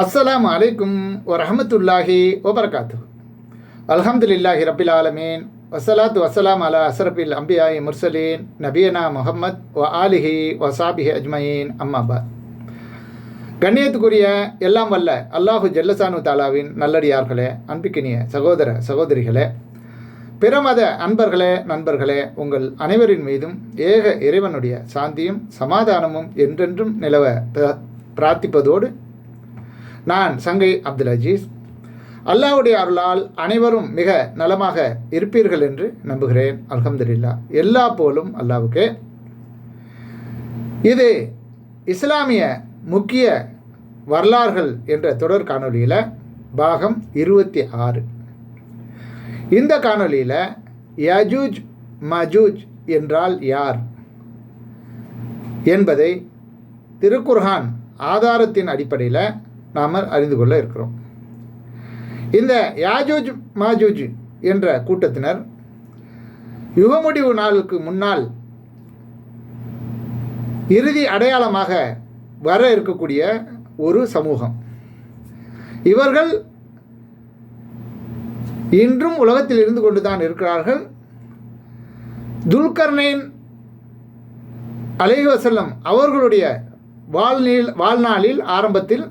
அஸ்லாம் அலைக்கும் வரஹமத்துல்லாஹி வபரகாத்து அல்ஹம்துலில்லாஹி ரபில் ஆலமீன். வசலாத்து வசலாம் அலா அசரபில் அம்பியாய் முர்சலீன். நபியனா முஹம்மத் வ ஆலிஹி வசாபிஹி அஜ்மயீன். அம்மாபாத் கண்ணியத்துக்குரிய எல்லாம் வல்ல அல்லாஹு ஜல்லசானு தாலாவின் நல்லடியார்களே அன்பிக்கினிய சகோதர சகோதரிகளே பிறமத அன்பர்களே நண்பர்களே உங்கள் அனைவரின் மீதும் ஏக இறைவனுடைய சாந்தியும் சமாதானமும் என்றென்றும் நிலவ பிரார்த்திப்பதோடு நான் சங்கை அப்துல் அஜீஸ். அல்லாவுடைய அருளால் அனைவரும் மிக நலமாக இருப்பீர்கள் என்று நம்புகிறேன். அலமதுல்லா எல்லா போலும் அல்லாவுக்கு. இது இஸ்லாமிய முக்கிய வரலாறுகள் என்ற தொடர் காணொளியில் பாகம் இருபத்தி ஆறு. இந்த காணொளியில் யஜூஜ் மஜூஜ் என்றால் யார் என்பதை திருக்குர்ஹான் ஆதாரத்தின் அடிப்படையில் நாம் அறிந்து கொள்ள இருக்கிறோம். இந்த யாஜூஜ் மாஜூஜ் என்ற கூட்டத்தினர் யுகமுடிவு நாளுக்கு முன்னால் இறுதி அடையாளமாக வர இருக்கக்கூடிய ஒரு சமூகம். இவர்கள் இன்றும் உலகத்தில் இருந்து கொண்டு தான் இருக்கிறார்கள். துல்கர்னைன் அலைஹி வஸல்லம் அவர்களுடைய வாழ்நீள் வாழ்நாளில் ஆரம்பத்தில்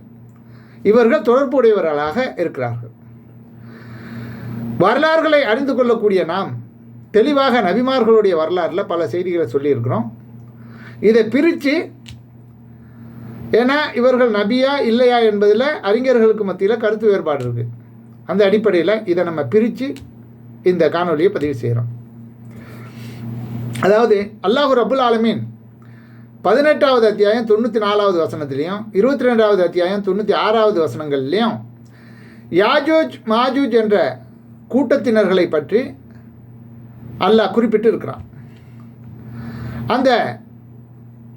இவர்கள் தொடர்புடையவர்களாக இருக்கிறார்கள். வரலாறுகளை அறிந்து கொள்ளக்கூடிய நாம் தெளிவாக நபிமார்களுடைய வரலாறில் பல செய்திகளை சொல்லியிருக்கிறோம். இதை பிரித்து ஏன்னா இவர்கள் நபியா இல்லையா என்பதில் அறிஞர்களுக்கு மத்தியில் கருத்து வேறுபாடு இருக்குது அந்த அடிப்படையில் இதை நம்ம பிரித்து இந்த காணொலியை பதிவு செய்கிறோம் அதாவது அல்லாஹு ரபுல் ஆலமீன் பதினெட்டாவது அத்தியாயம் தொண்ணூற்றி நாலாவது வசனத்திலையும் இருபத்தி ரெண்டாவது அத்தியாயம் தொண்ணூற்றி ஆறாவது வசனங்கள்லேயும் யாஜூஜ் மாஜூஜ் என்ற கூட்டத்தினர்களை பற்றி அல்லாஹ் குறிப்பிட்டு இருக்கிறான் அந்த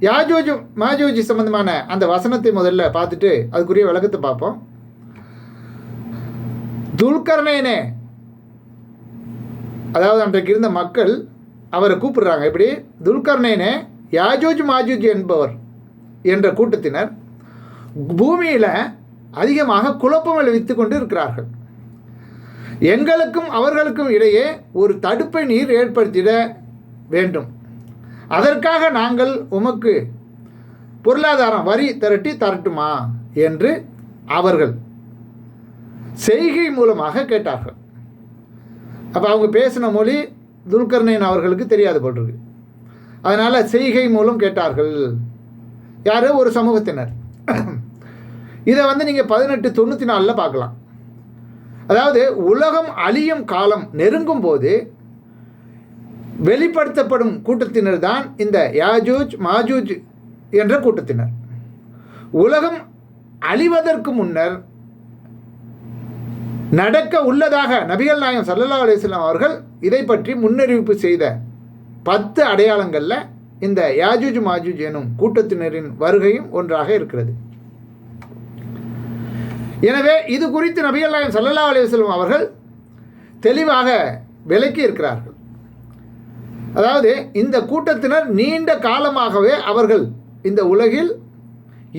யாஜூஜ் மாஜூஜ் சம்பந்தமான அந்த வசனத்தை முதல்ல பார்த்துட்டு அதுக்குரிய விளக்கத்தை பார்ப்போம். துல்கர்ணேனே அதாவது அன்றைக்கு இருந்த மக்கள் அவரை கூப்பிடுறாங்க. எப்படி? துல்கர்ணேனே யாஜூஜ் மாஜூஜ் என்பவர் என்ற கூட்டத்தினர் பூமியில் அதிகமாக குழப்பம் விளைவித்து கொண்டு இருக்கிறார்கள் எங்களுக்கும் அவர்களுக்கும் இடையே ஒரு தடுப்பை நீர் ஏற்படுத்திட வேண்டும். அதற்காக நாங்கள் உமக்கு பொருளாதாரம் வரி திரட்டி தரட்டுமா? என்று அவர்கள் செய்கை மூலமாக கேட்டார்கள். அப்போ அவங்க பேசின மொழி துல்கர்ணன் அவர்களுக்கு தெரியாது போட்டிருக்கு அதனால் செய்கை மூலம் கேட்டார்கள். யார்? ஒரு சமூகத்தினர். இதை வந்து நீங்கள் பதினெட்டு தொண்ணூற்றி நாலில் பார்க்கலாம் அதாவது உலகம் அழியும் காலம் நெருங்கும் போது வெளிப்படுத்தப்படும் கூட்டத்தினர் தான் இந்த யாஜூஜ் மாஜூஜ் என்ற கூட்டத்தினர். உலகம் அழிவதற்கு முன்னர் நடக்க உள்ளதாக நபிகள் நாயகம் சல்லல்லா அலிஸ்லாம் அவர்கள் இதை பற்றி முன்னறிவிப்பு செய்த பத்து அடையாளங்களில் இந்த யாஜூஜ் மாஜூஜ் எனும் கூட்டத்தினரின் வருகையும் ஒன்றாக இருக்கிறது. எனவே இது குறித்து நபிகள்லாயம் சல்லல்லா அலிஸ்லாம் அவர்கள் தெளிவாக விளக்கி இருக்கிறார்கள். அதாவது இந்த கூட்டத்தினர் நீண்ட காலமாகவே அவர்கள் இந்த உலகில்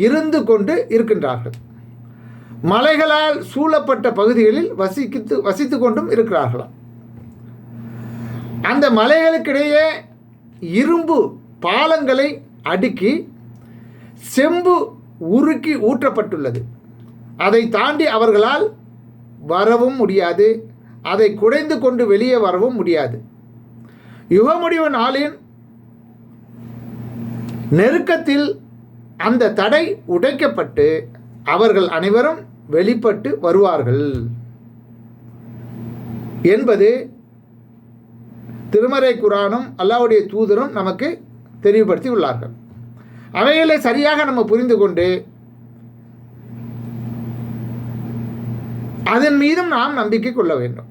இருந்து கொண்டு இருக்கின்றார்கள். மலைகளால் சூழப்பட்ட பகுதிகளில் வசிக்கித்து வசித்து கொண்டும் இருக்கிறார்களாம். அந்த மலைகளுக்கிடையே இரும்பு பாலங்களை அடுக்கி செம்பு உருக்கி ஊற்றப்பட்டுள்ளது. அதை தாண்டி அவர்களால் வரவும் முடியாது. அதை குடைந்து கொண்டு வெளியே வரவும் முடியாது. யுகமுடிவு நாளின் நெருக்கத்தில் அந்த தடை உடைக்கப்பட்டு அவர்கள் அனைவரும் வெளிப்பட்டு வருவார்கள். என்பது திருமறை குரானும் அல்லாவுடைய தூதரும் நமக்கு தெளிவுபடுத்தி உள்ளார்கள். அவைகளை சரியாக நம்ம புரிந்து கொண்டு அதன் மீதும் நாம் நம்பிக்கை கொள்ள வேண்டும்.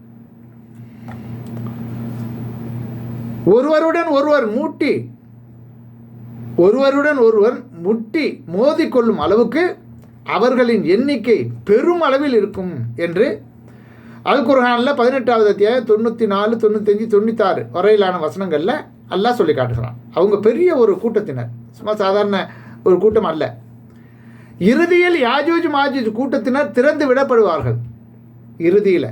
ஒருவருடன் ஒருவர் மூட்டி ஒருவருடன் ஒருவர் முட்டி மோதிக்கொள்ளும் அளவுக்கு அவர்களின் எண்ணிக்கை பெரும் அளவில் இருக்கும் என்று அல் குர்ஹானில் பதினெட்டாவது அத்தியாயம் தொண்ணூற்றி நாலு தொண்ணூத்தஞ்சு தொண்ணூத்தாறு வரையிலான வசனங்களில் எல்லாம் சொல்லி காட்டுகிறான். அவங்க பெரிய ஒரு கூட்டத்தினர். சும்மா சாதாரண ஒரு கூட்டம் அல்ல. இறுதியில் யாஜூஜ் மாஜூஜ் கூட்டத்தினர் திறந்து விடப்படுவார்கள். இறுதியில்.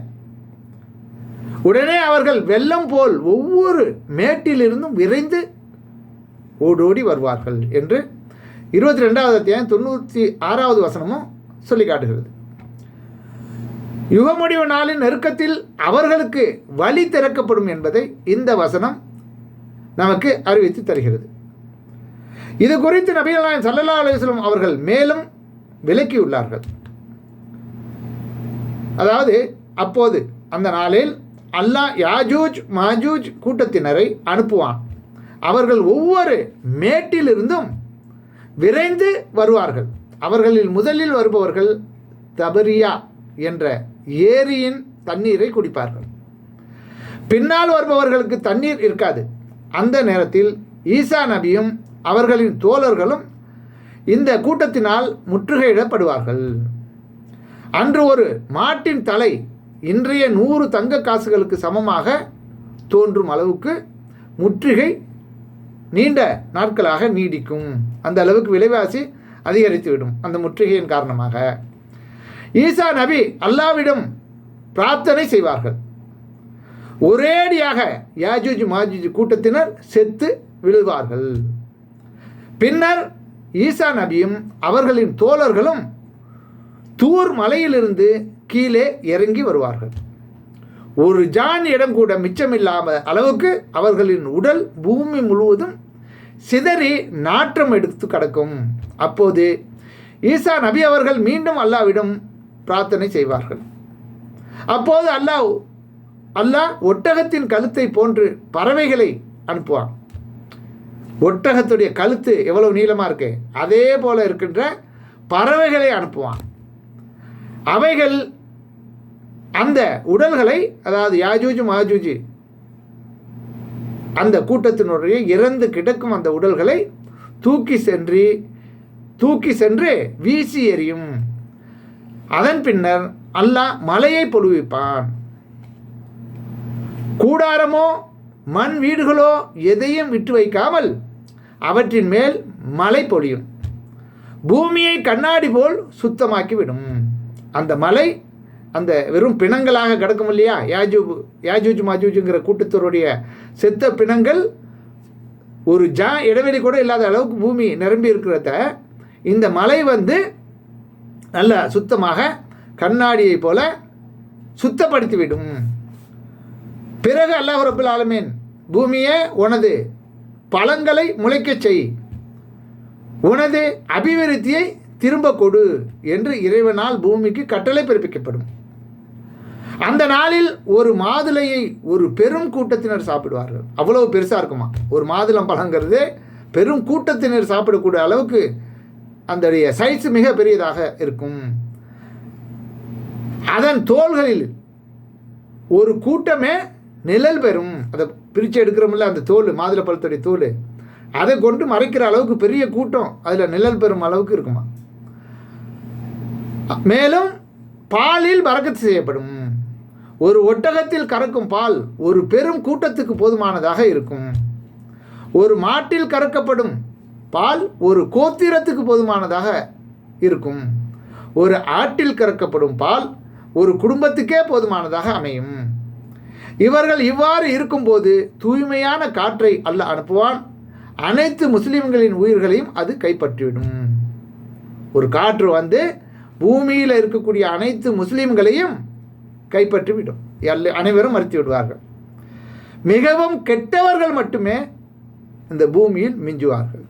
உடனே அவர்கள் வெள்ளம் போல் ஒவ்வொரு மேட்டிலிருந்தும் விரைந்து ஓடோடி வருவார்கள் என்று இருபத்தி ரெண்டாவது அத்தியாயம் தொண்ணூற்றி ஆறாவது வசனமும் சொல்லி காட்டுகிறது. யுகமுடிவு நாளின் நெருக்கத்தில் அவர்களுக்கு வழி திறக்கப்படும் என்பதை இந்த வசனம் நமக்கு அறிவித்து தருகிறது. இது குறித்து நபிகள் நாயகம் சல்லல்லா அலுவலம் அவர்கள் மேலும் விளக்கியுள்ளார்கள். அதாவது அப்போது அந்த நாளில் அல்லாஹ் யாஜூஜ் மாஜூஜ் கூட்டத்தினரை அனுப்புவான். அவர்கள் ஒவ்வொரு மேட்டிலிருந்தும் விரைந்து வருவார்கள். அவர்களில் முதலில் வருபவர்கள் தபரியா என்ற ஏரியின் தண்ணீரை குடிப்பார்கள். பின்னால் வருபவர்களுக்கு தண்ணீர் இருக்காது. அந்த நேரத்தில் ஈசா நபியும் அவர்களின் தோழர்களும் இந்த கூட்டத்தினால் முற்றுகையிடப்படுவார்கள். அன்று ஒரு மாட்டின் தலை இன்றைய நூறு தங்க காசுகளுக்கு சமமாக தோன்றும் அளவுக்கு முற்றுகை நீண்ட நாட்களாக நீடிக்கும். அந்த அளவுக்கு விலைவாசி அதிகரித்துவிடும். அந்த முற்றுகையின் காரணமாக. ஈசா நபி அல்லாவிடம் பிரார்த்தனை செய்வார்கள். ஒரேடியாக யாஜூஜ் மாஜூஜ் கூட்டத்தினர் செத்து விழுவார்கள். பின்னர் ஈசா நபியும் அவர்களின் தோழர்களும் தூர் மலையிலிருந்து கீழே இறங்கி வருவார்கள். ஒரு ஜான் இடம் கூட மிச்சமில்லாம அளவுக்கு அவர்களின் உடல் பூமி முழுவதும் சிதறி நாற்றம் எடுத்து கிடக்கும். அப்போது ஈசா நபி அவர்கள் மீண்டும் அல்லாவிடம் பிரார்த்தனை செய்வார்கள். அப்போது அல்லாஹ் அல்லாஹ் ஒட்டகத்தின் கழுத்தை போன்று பறவைகளை அனுப்புவான். ஒட்டகத்துடைய கழுத்து எவ்வளவு நீளமாக இருக்கு? அதே போல இருக்கின்ற பறவைகளை அனுப்புவான். அவைகள் அந்த உடல்களை அதாவது யாஜூஜ் மாஜூஜ் அந்த கூட்டத்தினுடைய இறந்து கிடக்கும் அந்த உடல்களை தூக்கி சென்று தூக்கி சென்று வீசி எறியும். அதன் பின்னர் அல்லாஹ் மலையை பொழுவிப்பான். கூடாரமோ மண் வீடுகளோ எதையும் விட்டு வைக்காமல் அவற்றின் மேல் மலை பொழியும். பூமியை கண்ணாடி போல் சுத்தமாக்கி விடும் அந்த மலை அந்த வெறும் பிணங்களாக கிடக்கும் இல்லையா? யாஜூ யாஜூஜ் மாஜூஜுங்கிற கூட்டத்தோருடைய செத்த பிணங்கள் ஒரு ஜா இடைவெளி கூட இல்லாத அளவுக்கு பூமி நிரம்பி இருக்கிறத இந்த மலை வந்து நல்ல சுத்தமாக கண்ணாடியை போல சுத்தப்படுத்திவிடும். பிறகு அல்லாஹ் ரபுல் ஆலமீன் பூமியே உனது பழங்களை முளைக்கச் செய். உனது அபிவிருத்தியை திரும்ப கொடு என்று இறைவனால் பூமிக்கு கட்டளை பிறப்பிக்கப்படும். அந்த நாளில் ஒரு மாதுளையை ஒரு பெரும் கூட்டத்தினர் சாப்பிடுவார்கள். அவ்வளவு பெருசாக இருக்குமா? ஒரு மாதுளம் பழங்கிறது பெரும் கூட்டத்தினர் சாப்பிடக்கூடிய அளவுக்கு அந்த சைஸ் மிக பெரியதாக இருக்கும். அதன் தோள்களில் ஒரு கூட்டமே நிழல் பெறும். அதை பிரித்து எடுக்கிறோம்ல அந்த தோல் மாதுளை பழத்துடைய தோல் அதை கொண்டு மறைக்கிற அளவுக்கு பெரிய கூட்டம் அதில் நிழல் பெறும் அளவுக்கு இருக்குமா? மேலும் பாலில் பறக்கத்து செய்யப்படும். ஒரு ஒட்டகத்தில் கறக்கும் பால் ஒரு பெரும் கூட்டத்துக்கு போதுமானதாக இருக்கும். ஒரு மாட்டில் கறக்கப்படும் பால் ஒரு கோத்திரத்துக்கு போதுமானதாக இருக்கும். ஒரு ஆட்டில் கறக்கப்படும் பால் ஒரு குடும்பத்துக்கே போதுமானதாக அமையும். இவர்கள் இவ்வாறு இருக்கும்போது தூய்மையான காற்றை அல்ல அனுப்புவான். அனைத்து முஸ்லிம்களின் உயிர்களையும் அது கைப்பற்றிவிடும். ஒரு காற்று வந்து பூமியில் இருக்கக்கூடிய அனைத்து முஸ்லிம்களையும் கைப்பற்றிவிடும். எல்லா அனைவரும் மறுத்து விடுவார்கள். மிகவும் கெட்டவர்கள் மட்டுமே இந்த பூமியில் மிஞ்சுவார்கள்.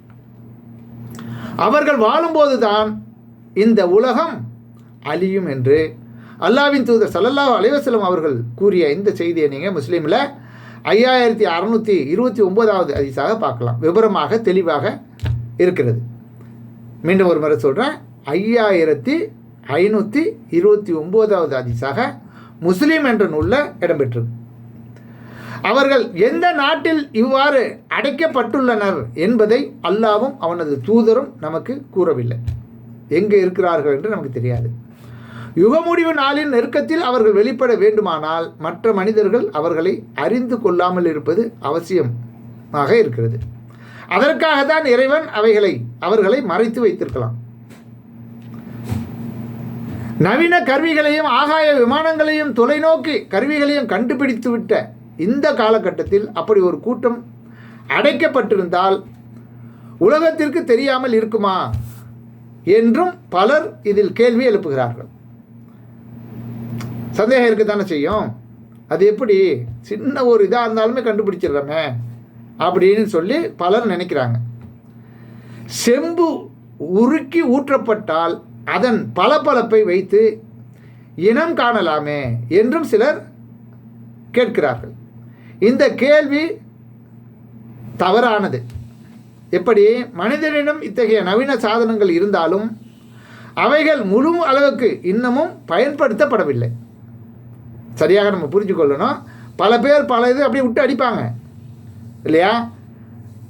அவர்கள் வாழும்போது தான் இந்த உலகம் அழியும் என்று அல்லாவின் தூதர் சல்லல்லாஹ் அலைவசலம் அவர்கள் கூறிய இந்த செய்தியை நீங்கள் முஸ்லீமில் ஐயாயிரத்தி அறநூற்றி இருபத்தி ஒம்போதாவது அதிசாக பார்க்கலாம். விவரமாக தெளிவாக இருக்கிறது. மீண்டும் ஒரு முறை சொல்கிறேன் ஐயாயிரத்தி ஐநூற்றி இருபத்தி ஒம்போதாவது அதிசாக முஸ்லீம் என்ற நூலில் இடம்பெற்றிருக்கு. அவர்கள் எந்த நாட்டில் இவ்வாறு அடைக்கப்பட்டுள்ளனர் என்பதை அல்லாவும் அவனது தூதரும் நமக்கு கூறவில்லை. எங்கே இருக்கிறார்கள் என்று நமக்கு தெரியாது. யுகமுடிவு நாளின் நெருக்கத்தில் அவர்கள் வெளிப்பட வேண்டுமானால் மற்ற மனிதர்கள் அவர்களை அறிந்து கொள்ளாமல் இருப்பது அவசியமாக இருக்கிறது. அதற்காக தான் இறைவன் அவைகளை அவர்களை மறைத்து வைத்திருக்கலாம். நவீன கருவிகளையும் ஆகாய விமானங்களையும் தொலைநோக்கி கருவிகளையும் கண்டுபிடித்து விட்ட இந்த காலகட்டத்தில் அப்படி ஒரு கூட்டம் அடைக்கப்பட்டிருந்தால் உலகத்திற்கு தெரியாமல் இருக்குமா என்றும் பலர் இதில் கேள்வி எழுப்புகிறார்கள். சந்தேகம் இருக்க தானே செய்யும்? அது எப்படி? சின்ன ஒரு இதாக இருந்தாலுமே கண்டுபிடிச்சிடுறோமே அப்படின்னு சொல்லி பலர் நினைக்கிறாங்க. செம்பு உருக்கி ஊற்றப்பட்டால் அதன் பளபளப்பை வைத்து இனம் காணலாமே என்றும் சிலர் கேட்கிறார்கள். இந்த கேள்வி தவறானது. எப்படி? மனிதனிடம் இத்தகைய நவீன சாதனங்கள் இருந்தாலும் அவைகள் முழு அளவுக்கு இன்னமும் பயன்படுத்தப்படவில்லை. சரியாக நம்ம புரிஞ்சு கொள்ளணும் பல பேர் பல இது அப்படியே விட்டு அடிப்பாங்க. இல்லையா?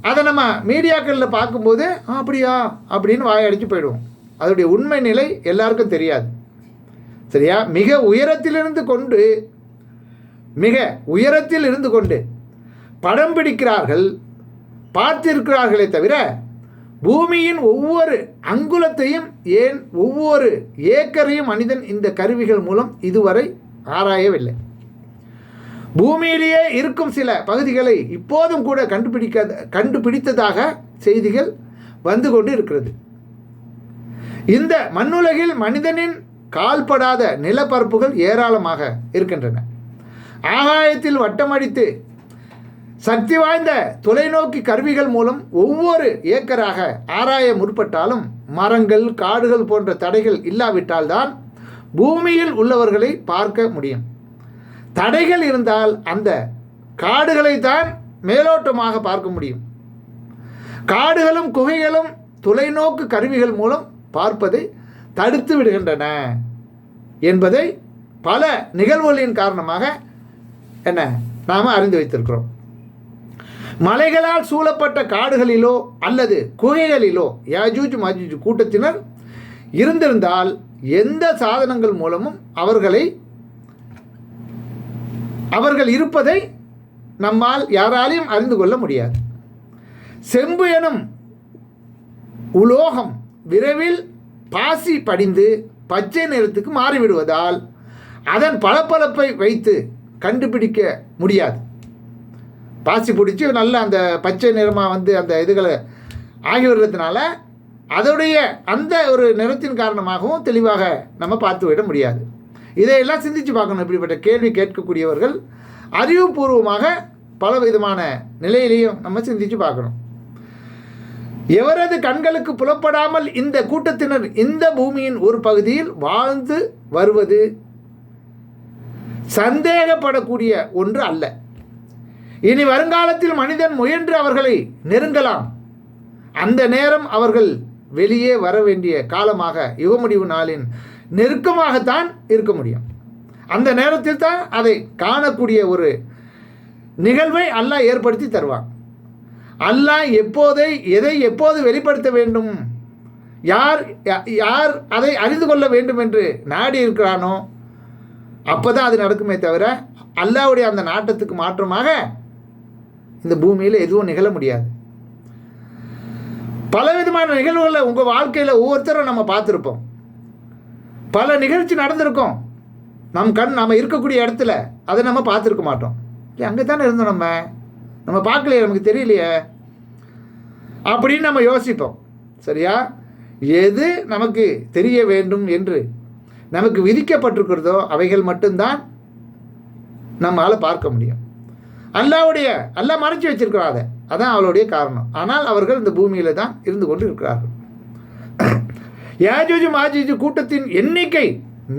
அதை நம்ம மீடியாக்களில் பார்க்கும்போது அப்படியா? அப்படின்னு வாயடிச்சு போயிடுவோம். அதோடைய உண்மை நிலை எல்லாருக்கும் தெரியாது. சரியா? மிக உயரத்திலிருந்து கொண்டு மிக உயரத்தில் இருந்து கொண்டு படம் பிடிக்கிறார்கள் பார்த்திருக்கிறார்களே தவிர பூமியின் ஒவ்வொரு அங்குலத்தையும் ஏன் ஒவ்வொரு ஏக்கரையும் மனிதன் இந்த கருவிகள் மூலம் இதுவரை ஆராயவில்லை. பூமியிலேயே இருக்கும் சில பகுதிகளை இப்போதும் கூட கண்டுபிடிக்க கண்டுபிடித்ததாக செய்திகள் வந்து கொண்டு இருக்கிறது இந்த மண்ணுலகில் மனிதனின் கால்படாத நிலப்பரப்புகள் ஏராளமாக இருக்கின்றன. ஆகாயத்தில் வட்டமடித்து சக்தி வாய்ந்த தொலைநோக்கி கருவிகள் மூலம் ஒவ்வொரு ஏக்கராக ஆராய முற்பட்டாலும் மரங்கள் காடுகள் போன்ற தடைகள் இல்லாவிட்டால்தான் பூமியில் உள்ளவர்களை பார்க்க முடியும். தடைகள் இருந்தால் அந்த காடுகளை தான் மேலோட்டமாக பார்க்க முடியும். காடுகளும் குகைகளும் தொலைநோக்கு கருவிகள் மூலம் பார்ப்பதை தடுத்து விடுகின்றன என்பதை பல நிகழ்வுகளின் காரணமாக என்ன? நாம் அறிந்து வைத்திருக்கிறோம். மலைகளால் சூழப்பட்ட காடுகளிலோ அல்லது குகைகளிலோ யாஜூஜ் மாஜூஜ் கூட்டத்தினர் இருந்திருந்தால் எந்த சாதனங்கள் மூலமும் அவர்களை அவர்கள் இருப்பதை நம்மால் யாராலையும் அறிந்து கொள்ள முடியாது. செம்பு எனும் உலோகம் விரைவில் பாசி படிந்து பச்சை நிறத்துக்கு மாறிவிடுவதால் அதன் பளபளப்பை வைத்து கண்டுபிடிக்க முடியாது. பாசி பிடிச்சி நல்ல அந்த பச்சை நிறமாக வந்து அந்த இதுகளை ஆகி வர்றதுனால அதோடைய அந்த ஒரு நிறத்தின் காரணமாகவும் தெளிவாக நம்ம பார்த்து விட முடியாது. இதையெல்லாம் சிந்திச்சு பார்க்கணும். இப்படிப்பட்ட கேள்வி கேட்கக்கூடியவர்கள் அறிவுபூர்வமாக பல விதமான நிலையிலையும் நம்ம சிந்தித்து பார்க்கணும். எவரது கண்களுக்கு புலப்படாமல் இந்த கூட்டத்தினர் இந்த பூமியின் ஒரு பகுதியில் வாழ்ந்து வருவது சந்தேகப்படக்கூடிய ஒன்று அல்ல. இனி வருங்காலத்தில் மனிதன் முயன்று அவர்களை நெருங்கலாம். அந்த நேரம் அவர்கள் வெளியே வர வேண்டிய காலமாக யுகமுடிவு நாளின் நெருக்கமாகத்தான் இருக்க முடியும். அந்த நேரத்தில் தான் அதை காணக்கூடிய ஒரு நிகழ்வை அல்லாஹ் ஏற்படுத்தி தருவான். அல்லாஹ் எப்போதை எதை எப்போது வெளிப்படுத்த வேண்டும்? யார் யா- யார் அதை அறிந்து கொள்ள வேண்டும் என்று நாடி இருக்கிறானோ அப்போ தான் அது நடக்குமே தவிர அல்லாவுடைய அந்த நாட்டத்துக்கு மாற்றமாக இந்த பூமியில் எதுவும் நிகழ முடியாது. பலவிதமான நிகழ்வுகளை உங்கள் வாழ்க்கையில் ஒவ்வொருத்தரும் நம்ம பார்த்துருப்போம். பல நிகழ்ச்சி நடந்திருக்கும். நம் கண் நம்ம இருக்கக்கூடிய இடத்துல அதை நம்ம பார்த்துருக்க மாட்டோம். அங்கே தானே இருந்தோம் நம்ம? நம்ம பார்க்கலையே நமக்கு தெரியலையே. அப்படின்னு நம்ம யோசிப்போம். சரியா? எது நமக்கு தெரிய வேண்டும் என்று நமக்கு விதிக்கப்பட்டிருக்கிறதோ அவைகள் மட்டும்தான் நம்மால் பார்க்க முடியும். அல்லாவுடைய அல்லாஹ் மறைச்சி வச்சிருக்கிறான் அதை. அதான் அவளுடைய காரணம். ஆனால் அவர்கள் இந்த பூமியில் தான் இருந்து கொண்டு இருக்கிறார்கள் யாஜூஜ் மாஜூஜ் கூட்டத்தின் எண்ணிக்கை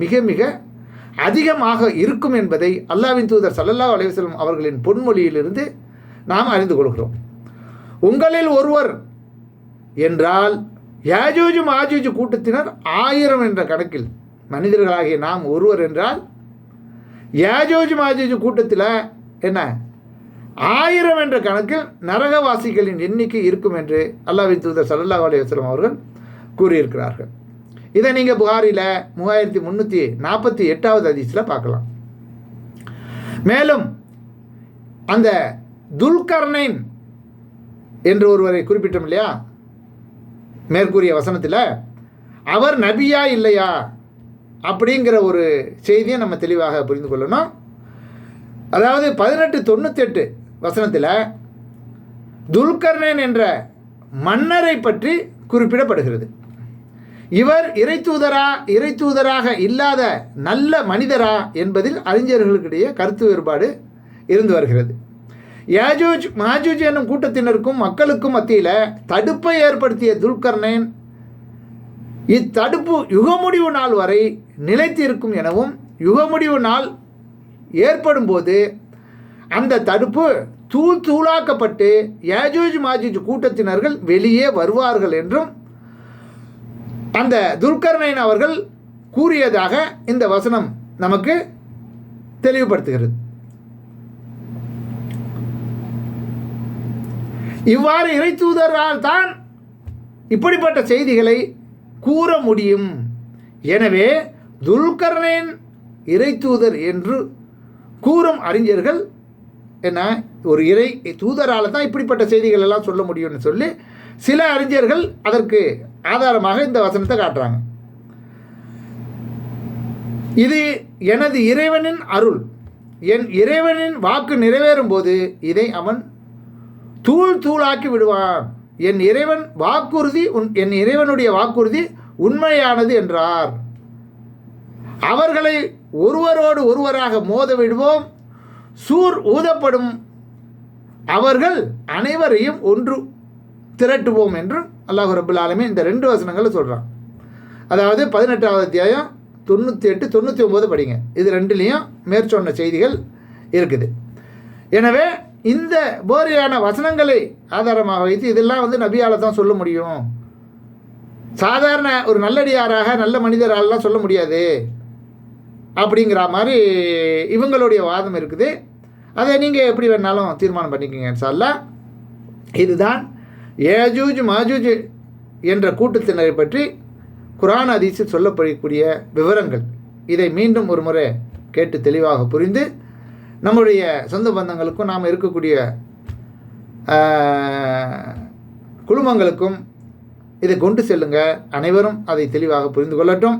மிக மிக அதிகமாக இருக்கும் என்பதை அல்லாவின் தூதர் சல்லல்லா அலைவசலம் அவர்களின் பொன்மொழியிலிருந்து நாம் அறிந்து கொள்கிறோம். உங்களில் ஒருவர் என்றால் யாஜூஜ் மாஜூஜ் கூட்டத்தினர் ஆயிரம் என்ற கணக்கில் மனிதர்களாகிய நாம் ஒருவர் என்றால் யாஜோஜ் மாஜோஜ் கூட்டத்தில் என்ன? ஆயிரம் என்ற கணக்கில் நரகவாசிகளின் எண்ணிக்கை இருக்கும் என்று அல்லாஹ்வின் தூதர் சல்லா அலையம் அவர்கள் கூறியிருக்கிறார்கள். இதை நீங்கள் புகாரில் மூவாயிரத்தி முந்நூற்றி நாற்பத்தி எட்டாவது அதிசயில் பார்க்கலாம். மேலும் அந்த துல்கர்ணைன் என்று ஒருவரை குறிப்பிட்டோம் இல்லையா? மேற்கூறிய வசனத்தில் அவர் நபியா இல்லையா? அப்படிங்கிற ஒரு செய்தியை நம்ம தெளிவாக புரிந்து கொள்ளணும். அதாவது பதினெட்டு தொண்ணூத்தெட்டு வசனத்தில் துல்கர்ணன் என்ற மன்னரை பற்றி குறிப்பிடப்படுகிறது. இவர் இறைத்தூதரா இறைத்தூதராக இல்லாத நல்ல மனிதரா என்பதில் அறிஞர்களுக்கிடையே கருத்து வேறுபாடு இருந்து வருகிறது. யாஜூஜ் மாஜூஜ் என்னும் கூட்டத்தினருக்கும் மக்களுக்கும் மத்தியில் தடுப்பை ஏற்படுத்திய துல்கர்ணன் இத்தடுப்பு யுகமுடிவு நாள் வரை நிலைத்திருக்கும் எனவும் யுகமுடிவு நாள் ஏற்படும் போது அந்த தடுப்பு தூள் தூளாக்கப்பட்டு ஏஜூஜ் மாஜூஜ் கூட்டத்தினர்கள் வெளியே வருவார்கள் என்றும் அந்த துல்கர்ணைன் அவர்கள் கூறியதாக இந்த வசனம் நமக்கு தெளிவுபடுத்துகிறது. இவ்வாறு இறைத்தூதரால் தான் இப்படிப்பட்ட செய்திகளை கூற முடியும். எனவே துல்கர்ணேன் தூதர் என்று கூறும் அறிஞர்கள் என்ன? ஒரு இறை தூதரால் தான் இப்படிப்பட்ட செய்திகள் எல்லாம் சொல்ல முடியும்னு சொல்லி சில அறிஞர்கள் அதற்கு ஆதாரமாக இந்த வசனத்தை காட்டுறாங்க. இது எனது இறைவனின் அருள். என் இறைவனின் வாக்கு நிறைவேறும் போது இதை அவன் தூள் தூளாக்கி விடுவான். என் இறைவன் வாக்குறுதி உன் என் இறைவனுடைய வாக்குறுதி உண்மையானது என்றார். அவர்களை ஒருவரோடு ஒருவராக மோத விடுவோம். சூர் ஊதப்படும் அவர்கள் அனைவரையும் ஒன்று திரட்டுவோம் என்றும் அல்லாஹ் ரபுல் ஆலமே இந்த ரெண்டு வசனங்களை சொல்கிறான் அதாவது பதினெட்டாவது அத்தியாயம் தொண்ணூற்றி எட்டு தொண்ணூற்றி ஒம்பது படிங்க. இது ரெண்டுலேயும் மேற்சொன்ன செய்திகள் இருக்குது. எனவே இந்த போரியான வசனங்களை ஆதாரமாக வைத்து இதெல்லாம் வந்து நபியால் தான் சொல்ல முடியும். சாதாரண ஒரு நல்லடியாராக நல்ல மனிதராலலாம் சொல்ல முடியாது. அப்படிங்கிற மாதிரி இவங்களுடைய வாதம் இருக்குது. அதை நீங்கள் எப்படி வேணாலும் தீர்மானம் பண்ணிக்கோங்க சார்லா இதுதான் ஏஜூஜ் மாஜூஜ் என்ற கூட்டத்தினரை பற்றி குரான் அதிசில் சொல்லப்படக்கூடிய விவரங்கள். இதை மீண்டும் ஒரு முறை கேட்டு தெளிவாக புரிந்து நம்முடைய சொந்த பந்தங்களுக்கும் நாம் இருக்கக்கூடிய குழுமங்களுக்கும் இதை கொண்டு செல்லுங்க. அனைவரும் அதை தெளிவாக புரிந்து கொள்ளட்டும்.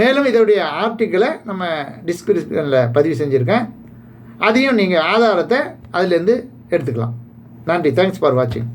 மேலும் இதோடைய ஆர்டிக்கிளை நம்ம டிஸ்கிரிப்ஷனில் பதிவு செஞ்சுருக்கேன். அதையும் நீங்கள் ஆதாரத்தை அதிலேருந்து எடுத்துக்கலாம். நன்றி. தேங்க்ஸ் ஃபார் வாட்சிங்